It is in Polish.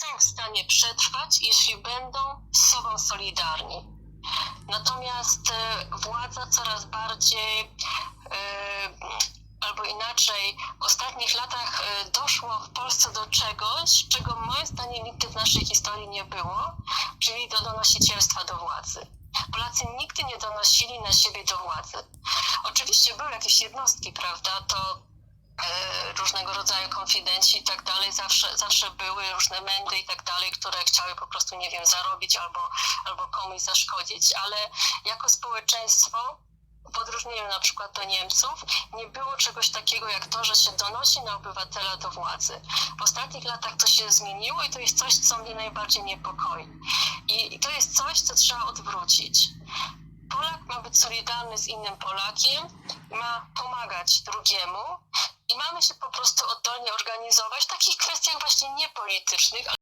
są w stanie przetrwać, jeśli będą z sobą solidarni. Natomiast e, władza coraz bardziej, e, albo inaczej, w ostatnich latach e, doszło w Polsce do czegoś, czego moim zdaniem nigdy w naszej historii nie było, czyli do donosicielstwa do władzy. Polacy nigdy nie donosili na siebie do władzy. Oczywiście były jakieś jednostki, prawda, to różnego rodzaju konfidenci i tak dalej, zawsze, zawsze były różne mędy i tak dalej, które chciały po prostu, nie wiem, zarobić albo, albo komuś zaszkodzić, ale jako społeczeństwo, w odróżnieniu na przykład do Niemców, nie było czegoś takiego jak to, że się donosi na obywatela do władzy. W ostatnich latach to się zmieniło i to jest coś, co mnie najbardziej niepokoi. I, i to jest coś, co trzeba odwrócić. Polak ma być solidarny z innym Polakiem, ma pomagać drugiemu i mamy się po prostu oddolnie organizować w takich kwestiach właśnie niepolitycznych,